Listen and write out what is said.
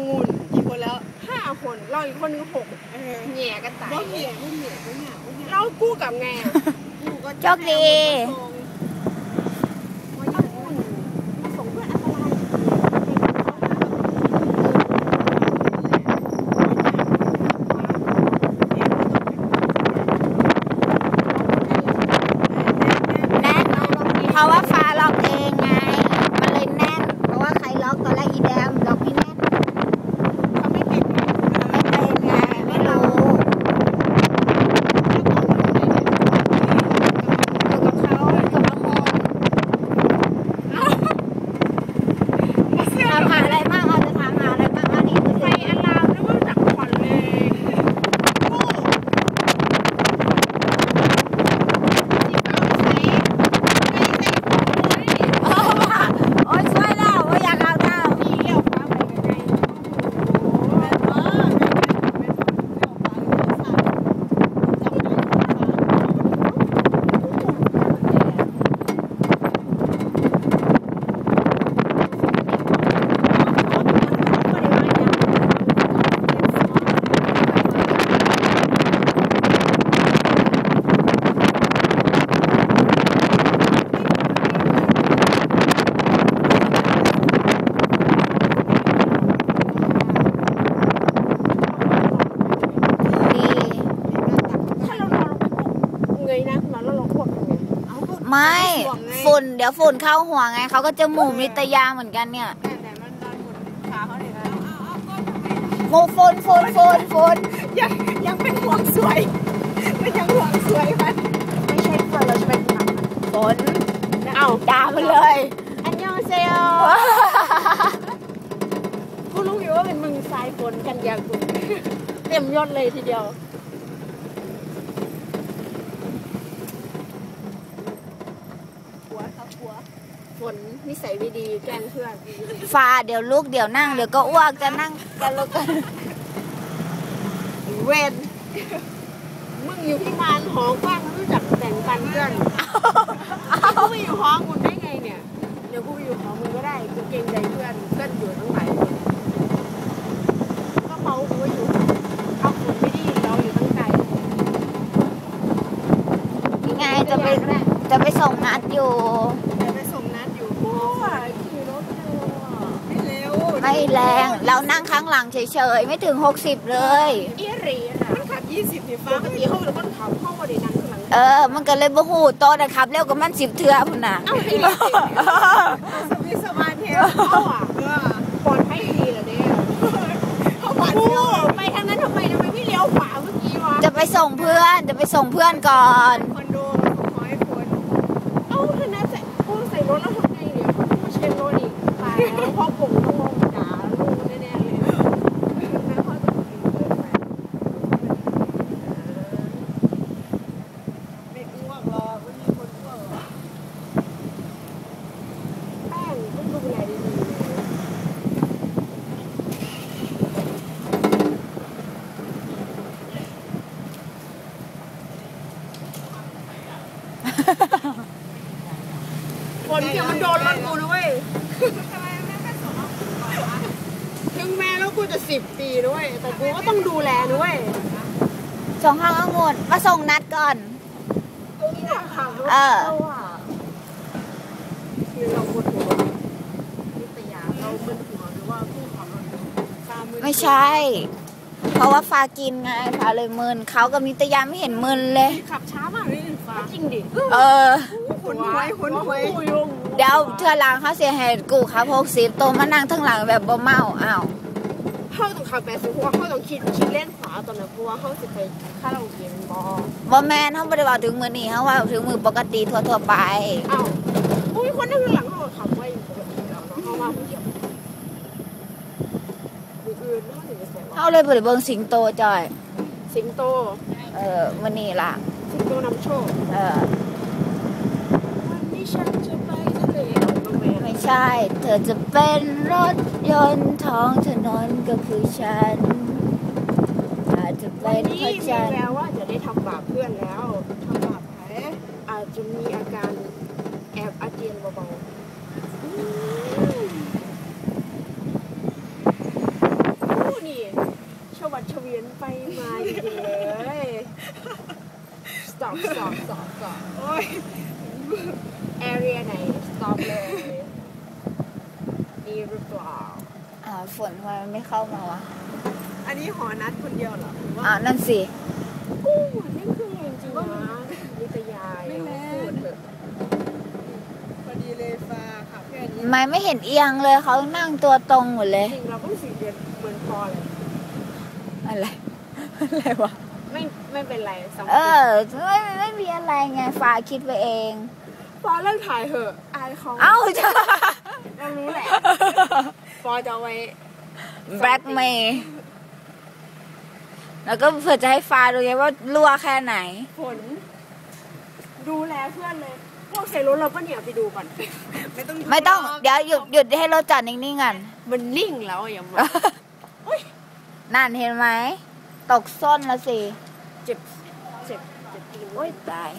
องุ่นกี่คนแล้วห้าคน เราอีกคนหนึงหกเออแหย่กันตายบ่เหนียบ่เหนียบ่เหนียบ่เหนียเรากู้กับไงอะอยู่ก็โชคดีเอาอุ่นมาส่งเพื่อนอันตราย แน่นเพราะว่าฟ้าล็อกเองไง มันเลยแน่น เพราะว่าใครล็อกตอนแรกอีแดมล็อกไม่แน่น เขาไม่เป็นไง ไม่เป็นไงไม่รู้อยู่กับเขาอยู่กับน้องโมถามหาอะไรบ้างเอาจะถามหาอะไรบ้างอันนี้คือ ไฟอลามแล้วก็จักผ่อนเลยกู้ โอ๊ยช่วยแล้วว่าอยากเอาเจ้า ที่เลี้ยวฟ้าไปไง แม่ว่าแม่แม่แม่สอนเรื่องฟ้าเรื่องฟ้าจำได้ฟ้า ดี ถ้าเรานอนเงยนะนอนแล้วเราอ้วกยังไง เอาก็ ไม่ ห่วงไง ฝุ่นเดี๋ยวฝุ่นเข้าหัวไงเขาก็จะหมู่นิตยาเหมือนกันเนี่ยหมู่ฝุ่นฝุ่นฝุ่นฝุ่นยังยังเป็นห่วงสวยมันยังห่วงสวยมันไม่ใช่เพื่นเราจะเป็นหนักฝนเอ้าด่ามันเลยอันยองเซโยกูรู้อยู่ว่าเป็นมึงสายฝนกันยากุเต็มยศเลยทีเดียว หัวครับหัว ฝนนิสัยไม่ดีแกล้งเพื่อนฟ้าเดี๋ยวลุกเดี๋ยวนั่งเดี๋ยวก็อ้วกจะนั่งกันลุกกันเวนมึงอยู่ที่มานหอกว้างรู้จักแต่งกันเพื่อนกูไปอยู่หอมึงได้ไงเนี่ย เดี๋ยวกูไปอยู่หอมึงก็ได้กูเกรงใจเพื่อนเพื่อนอยู่ทั้งหลายคนก็เมากูก็อยู่เอาฝนไม่ดีเราอยู่ตั้งไกลยังไงจะไปจะไปส่งนัดอยู่แต่ไปส่งนัด อยู่โอ้ยขี่รถเร็วอะไม่เร็วไม่แรง เรานั่งข้างหลังเฉยๆ ไม่ถึง 60 เลย อีหรีน่ะมันขับ20นี่ปฟ้ากติเขาเป็นคนขับเข้ามาในนั้นข้างหลังเออ มันก็เลยบ่หูโตะนะครับเร็วกว่ามันสิบเทือพุ่นน่ะ เอ้าอีหลีสวิสมาเทลเข้าอะเออปลอดภัยดีเหรอเนี่ยเขาหวานโอ้เชียวไปทางนั้นทำไมทำไมพี่เลี้ยวขวาเมื่อกี้วะจะไปส่งเพื่อน จะไปส่งเพื่อนก่อนคอนโดมันส่งขอให้คน เอ้าถ้านั้นใส่กูใส่รถแล้วทำไงเนี่ยกูต้องเช็ดรถอีกตายแล้วพ่อผมต้องมองด่าลูกแน่ๆเลยแม่พ่อจะกินเกินไป ไม่อ้วกหรอกไม่มีคนอ้วกหรอก แป้งต้องดูแลดีๆเลย คนที่มันโดนรถกูนะเว้ยทำไมแม่ไม่ส่งเอาถึงแม้แล้วกูจะสิบปีนะเว้ยแต่กูก็ต้องดูแลนะเว้ยส่งห้ององุ่นมาส่งนัดก่อนตรงนี้เนี่ยขับรถเออเข้าอะคือเราหมดหัวนิตยาเราเบิดหัวหรือว่าผู้ขับรถตามมือไม่ใช่ เพราะว่าฟ้ากินไงฟ้าเลยมึนเขากับนิตยาไม่เห็นมึนเลย ขับช้ามากเลยฟ้า จริงดิ เออคนหวยคนหวยเดี๋ยวเทือหลังเขาเสียเหตุกูครับหกสิบโตมานั่งทั้งหลังแบบบ่เมาอ้าวเข้าต้องขับแปดสิบเพราะว่าเข้าต้องคิดคิดเล่นขวาตอนนั้นเพราะว่าเข้าสิไปคาราโอเกะมันบอบ่แมนเขาไม่ได้บอกถึงมือนี่เขาว่าถึงมือปกติทั่วๆไปอ้าวอุ้ยคนนั่งข้างหลังเขาก็ขับไว้อยู่ปกติแล้วเนาะเขามาผู้เดียวอื่นๆเขาถึงจะเสียเขาเลยบริเบิงสิงโตจอย สิงโต เออมือนี่ล่ะ สิงโตนำโชคเออวันนี้ฉันจะไปทะเลเอาน้องแม่ไม่ใช่ เธอจะเป็นรถยนต์ท้องถนนก็คือฉันอาจจะวัเป็นนนี้พระมีจันทแวร์วว่าจะได้ทำบาปเพื่อนแล้วทำบาปแผลอาจจะมีอาการแอบอาเจียนเบาๆไปมาจริงๆเลย stop stop stop stop โอ้ย area ไหน stop เลยดีหรือเปล่าอ่าฝนทำไมมันไม่เข้ามาวะอันนี้หอนัดคนเดียวเหรอหรือว่าอ่านั่นสิกูเหมือนนี่คือเองจริงนะนิตยายไม่แน่พูดเถอะพอดีเลยฟ้าขับแค่นี้ไม่ไม่เห็นเอียงเลยเขานั่งตัวตรงหมดเลยจริงเราก็สีเรียนเหมือนพอเลยอะไรอะไรวะ ไม่ไม่เป็นไรสำเอคัญอไม่ไม่มีอะไรไงฟ้าคิดไปเอง ปอเลิกถ่ายเหอะอายเขาเอ้าจ้าเรารู้แหละปอจะเอาไว้แบล็กเมย์แล้วก็เผื่อจะให้ฟ้าดูไงว่ารั่วแค่ไหน ผล ดูแลเพื่อนเลย พวกใส่รถเราก็เนี่ยไปดูก่อน ไม่ต้องไม่ต้อง เดี๋ยวหยุดหยุดให้รถจอดนิ่งๆกันมันนิ่งแล้วอะอย่ามา นั่นเห็นไหม ตกส้นแล้วสิ เจ็บ เจ็บ เจ็บตีนโอ้ยตาย